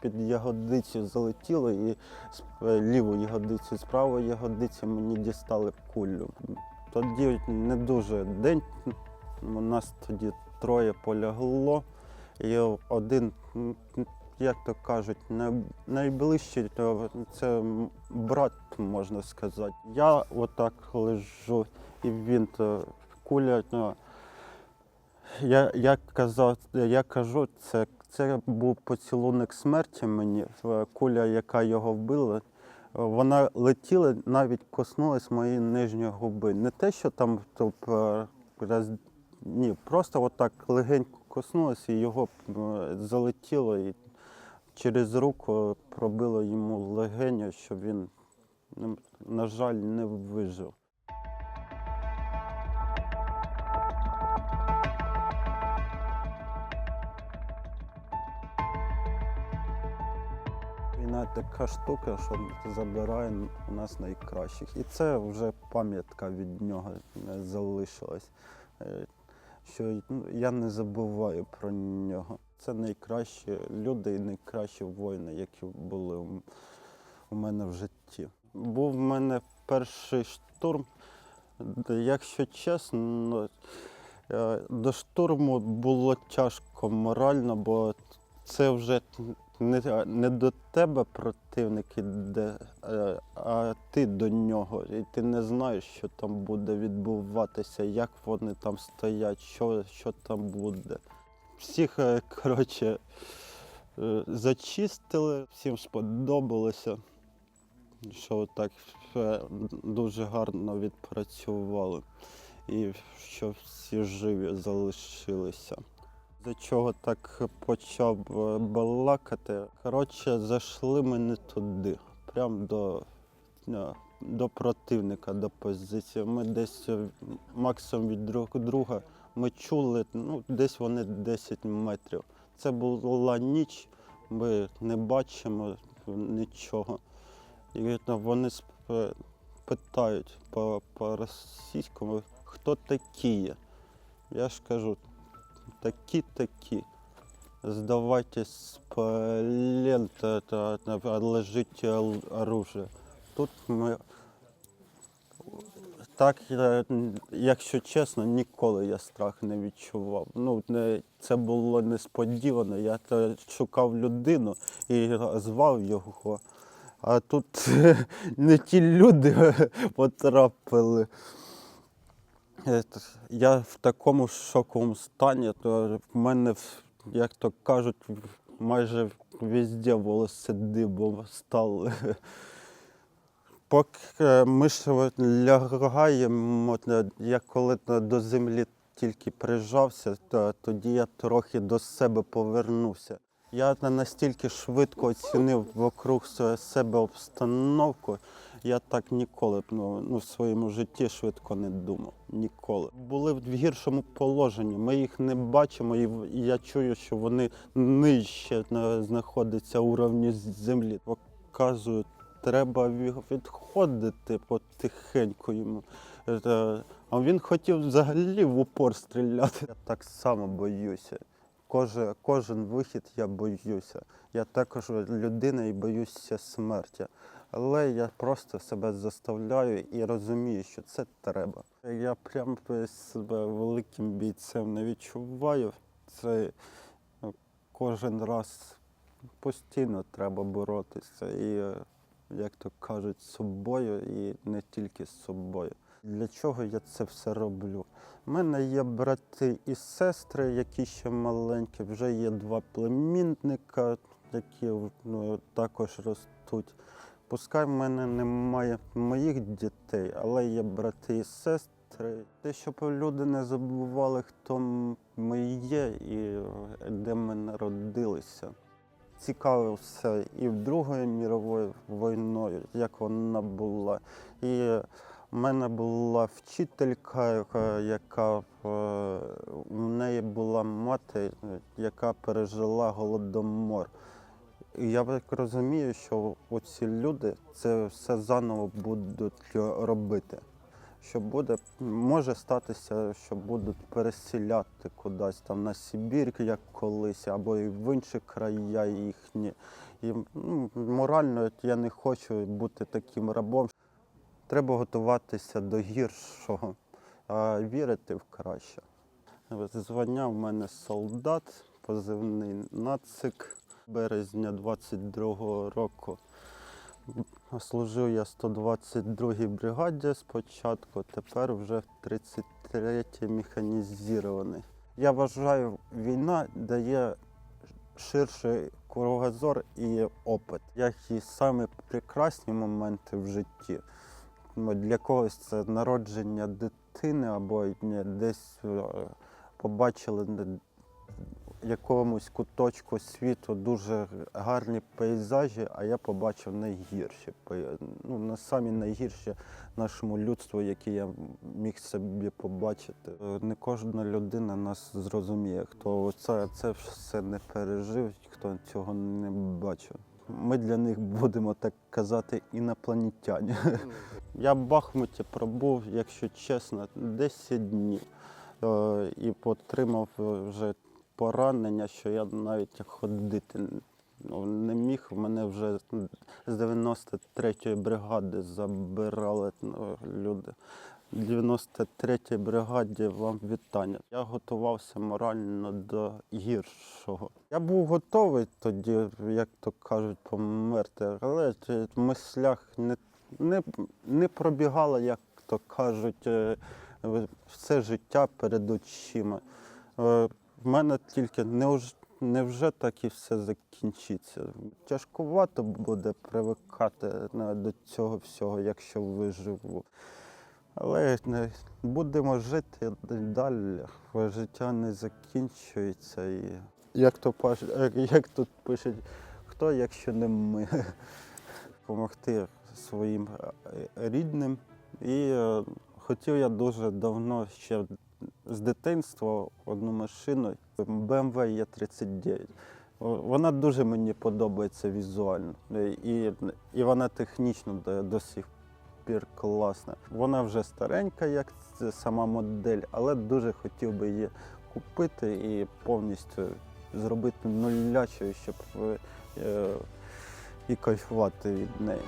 під ягодицю залетіло і з е, ліву ягодицю, з правої ягодиці мені дістали кулю. Тоді не дуже день. У нас тоді троє полягло. І один, як то кажуть, найближчий це брат, можна сказати. Я отак лежу, і він то куля. Ну, я, я, казав, я кажу, це, це був поцілунок смерті мені. Куля, яка його вбила, е, вона летіла, навіть коснулась моєї нижньої губи. Не те, що там то, е, роз... ні, просто отак легенько коснулася і його е, залетіло і через руку пробило йому легеню, що він, ну, на жаль, не вижив. Війна така штука, що забирає у нас найкращих. І це вже пам'ятка від нього е, залишилась. Е, Що ну, я не забуваю про нього. Це найкращі люди і найкращі воїни, які були у- у мене в житті. Був в мене перший штурм. Якщо чесно, е, до штурму було тяжко морально, бо це вже не, не до тебе противник іде, е, а ти до нього. І ти не знаєш, що там буде відбуватися, як вони там стоять, що, що там буде. Всіх, е, коротше, е, зачистили, всім сподобалося, що так дуже гарно відпрацювали і що всі живі залишилися. До чого так почав е, балакати. Коротше, зайшли ми не туди, прямо до, е, до противника, до позиції. Ми десь е, максимум від друг друга ми чули, ну, десь вони 10 метрів. Це була ніч, ми не бачимо нічого. І вони питають по, по російському, хто такі є. Я ж кажу, такі-такі. Сдавайтесь с плен, та- та- та- отложите оружие. Тут ми. Так, я, якщо чесно, ніколи я страх не відчував. Ну, це було несподівано. Я шукав людину і звав його. А тут не ті люди потрапили. Я в такому шоковому стані, то в мене, як то кажуть, майже везде волоси дибом стали. Поки е, ми от лягаємо, е, я коли до землі тільки прижався, то тоді я трохи до себе повернувся. Я настільки швидко оцінив вокруг себе обстановку, я так ніколи ну, ну, в своєму житті швидко не думав. Ніколи. Були в гіршому положенні. Ми їх не бачимо, і я чую, що вони нижче е, знаходяться уровні з землі. Показую, треба відходити потихеньку йому. Е, А він хотів взагалі в упор стріляти. Я так само боюся. Кожен, кожен вихід я боюся. Я також людина і боюся смерті. Але я просто себе заставляю і розумію, що це треба. Я прям себе великим бійцем не відчуваю. Це ну, кожен раз постійно треба боротися. І, е, як то кажуть, з собою і не тільки з собою. Для чого я це все роблю? У мене є брати і сестри, які ще маленькі, вже є два племінника, які ну, також ростуть. Пускай в мене немає моїх дітей, але є брати і сестри. Те, щоб люди не забували, хто ми є і е, де ми народилися. Цікавився і Другою міровою війною, як вона була. І в мене була вчителька, яка- яка е, в неї була мати, е, яка пережила голодомор. Я так розумію, що оці люди це все заново будуть робити. що буде, може статися, що будуть переселяти кудись там на Сибір, як колись, або і в інші края їхні. І ну, морально я не хочу бути таким рабом. Треба готуватися до гіршого, а вірити в краще. Звання в мене солдат, позивний нацик. Березня 22-го року служив я 122-й бригаді спочатку, тепер вже в 33-й механізований. Я вважаю, війна дає ширший кругозор і опит. Які саме прекрасні моменти в житті. Для когось це народження дитини або десь е, побачили якомусь куточку світу дуже гарні пейзажі, а я побачив найгірші. Ну, на самі найгірші нашому людству, які я міг собі побачити. Не кожна людина нас зрозуміє, хто це, це все не пережив, хто цього не бачив. Ми для них будемо так казати інопланетяні. Я в Бахмуті пробув, якщо чесно, 10 днів Е, і отримав вже поранення, що я навіть ходити ну, не міг. Мене вже з 93-ї бригади забирали ну, люди. 93-й бригаді вам вітання. Я готувався морально до гіршого. Я був готовий тоді, як то кажуть, померти, але в мислях не, не, не пробігало, як то кажуть, е, все життя перед очима. Е, В мене тільки невж- невже так і все закінчиться. Тяжкувато буде привикати е, до цього всього, якщо виживу. Але будемо жити далі. Життя не закінчується. І як, то, е, як тут пишуть, хто, якщо не ми, допомогти своїм е, рідним. І е, хотів я дуже давно ще з дитинства одну машину BMW E39. Вона дуже мені подобається візуально. І, і вона технічно до, до сих пір класна. Вона вже старенька, як сама модель, але дуже хотів би її купити і повністю зробити нулячою, щоб е, і кайфувати від неї.